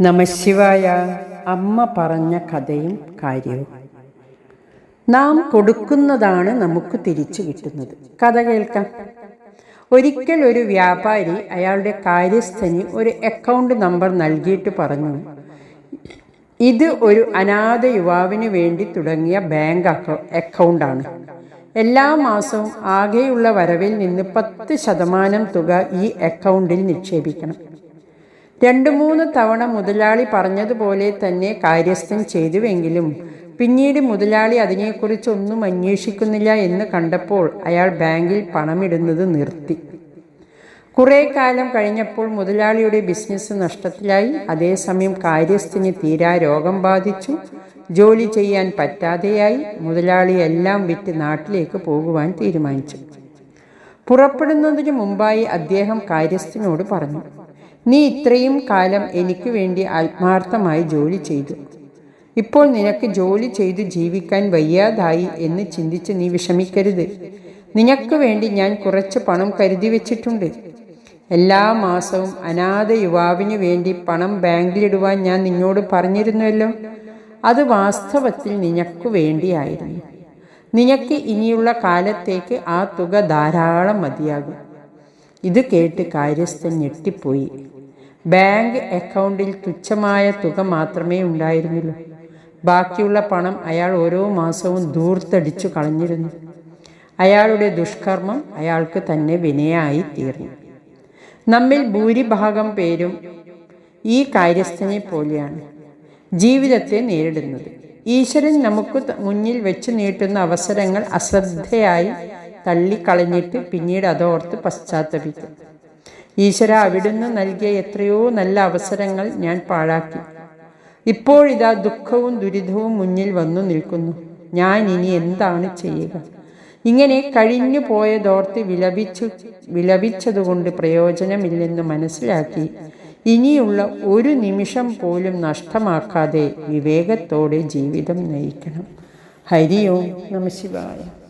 നമശിവായ അമ്മ പറഞ്ഞ കഥയും കാര്യവും. നാം കൊടുക്കുന്നതാണ് നമുക്ക് തിരിച്ചു കിട്ടുന്നത്. കഥ കേൾക്കാം. ഒരിക്കൽ ഒരു വ്യാപാരി അയാളുടെ കാര്യസ്ഥന് ഒരു അക്കൗണ്ട് നമ്പർ നൽകിയിട്ട് പറഞ്ഞു ഇത് ഒരു അനാഥ യുവാവിന് വേണ്ടി തുടങ്ങിയ ബാങ്ക് അക്കൗണ്ടാണ് എല്ലാ മാസവും ആകെയുള്ള വരവിൽ നിന്ന് പത്ത് ശതമാനം തുക ഈ അക്കൗണ്ടിൽ നിക്ഷേപിക്കണം. രണ്ടു മൂന്ന് തവണ മുതലാളി പറഞ്ഞതുപോലെ തന്നെ കാര്യസ്ഥൻ ചെയ്തുവെങ്കിലും പിന്നീട് മുതലാളി അതിനെക്കുറിച്ചൊന്നും അന്വേഷിക്കുന്നില്ല എന്ന് കണ്ടപ്പോൾ അയാൾ ബാങ്കിൽ പണമിടുന്നത് നിർത്തി. കുറേ കാലം കഴിഞ്ഞപ്പോൾ മുതലാളിയുടെ ബിസിനസ് നഷ്ടത്തിലായി. അതേസമയം കാര്യസ്ഥന് തീരാ രോഗം ബാധിച്ചു. ജോലി ചെയ്യാൻ പറ്റാതെയായി. മുതലാളി എല്ലാം വിറ്റ് നാട്ടിലേക്ക് പോകുവാൻ തീരുമാനിച്ചു. പുറപ്പെടുന്നതിന് മുമ്പായി അദ്ദേഹം കാര്യസ്ഥനോട് പറഞ്ഞു. നീ ഇത്രയും കാലം എനിക്ക് വേണ്ടി ആത്മാർത്ഥമായി ജോലി ചെയ്തു. ഇപ്പോൾ നിനക്ക് ജോലി ചെയ്ത് ജീവിക്കാൻ വയ്യാതായി എന്ന് ചിന്തിച്ച് നീ വിഷമിക്കരുത്. നിനക്ക് വേണ്ടി ഞാൻ കുറച്ച് പണം കരുതി വെച്ചിട്ടുണ്ട്. എല്ലാ മാസവും അനാഥ യുവാവിന് വേണ്ടി പണം ബാങ്കിലിടുവാൻ ഞാൻ നിന്നോട് പറഞ്ഞിരുന്നുവല്ലോ അത് വാസ്തവത്തിൽ നിനക്ക് വേണ്ടിയായിരുന്നു. നിനക്ക് ഇനിയുള്ള കാലത്തേക്ക് ആ തുക ധാരാളം മതിയാകും. ഇത് കേട്ട് കാര്യസ്ഥൻ ഞെട്ടിപ്പോയി. ബാങ്ക് അക്കൗണ്ടിൽ തുച്ഛമായ തുക മാത്രമേ ഉണ്ടായിരുന്നുള്ളൂ. ബാക്കിയുള്ള പണം അയാൾ ഓരോ മാസവും ദൂർത്തടിച്ചു കളഞ്ഞിരുന്നു. അയാളുടെ ദുഷ്കർമ്മം അയാൾക്ക് തന്നെ വിനയായി തീർന്നു. നമ്മിൽ ഭൂരിഭാഗം പേരും ഈ കാര്യസ്ഥനെ പോലെയാണ് ജീവിതത്തെ നേരിടുന്നത്. ഈശ്വരൻ നമുക്ക് മുന്നിൽ വെച്ച് നീട്ടുന്ന അവസരങ്ങൾ അശ്രദ്ധയായി തള്ളിക്കളഞ്ഞിട്ട് പിന്നീട് അതോർത്ത് പശ്ചാത്തപിക്കും ഈശ്വര അവിടുന്ന് നൽകിയ എത്രയോ നല്ല അവസരങ്ങൾ ഞാൻ പാഴാക്കി. ഇപ്പോഴിതാ ദുഃഖവും ദുരിതവും മുന്നിൽ വന്നു നിൽക്കുന്നു. ഞാൻ ഇനി എന്താണ് ചെയ്യുക? ഇങ്ങനെ കഴിഞ്ഞു പോയതോർത്ത് വിലപിച്ചു വിലപിച്ചതുകൊണ്ട് പ്രയോജനമില്ലെന്ന് മനസ്സിലാക്കി ഇനിയുള്ള ഒരു നിമിഷം പോലും നഷ്ടമാക്കാതെ വിവേകത്തോടെ ജീവിതം നയിക്കണം. ഹരി ഓം നമ ശിവായ.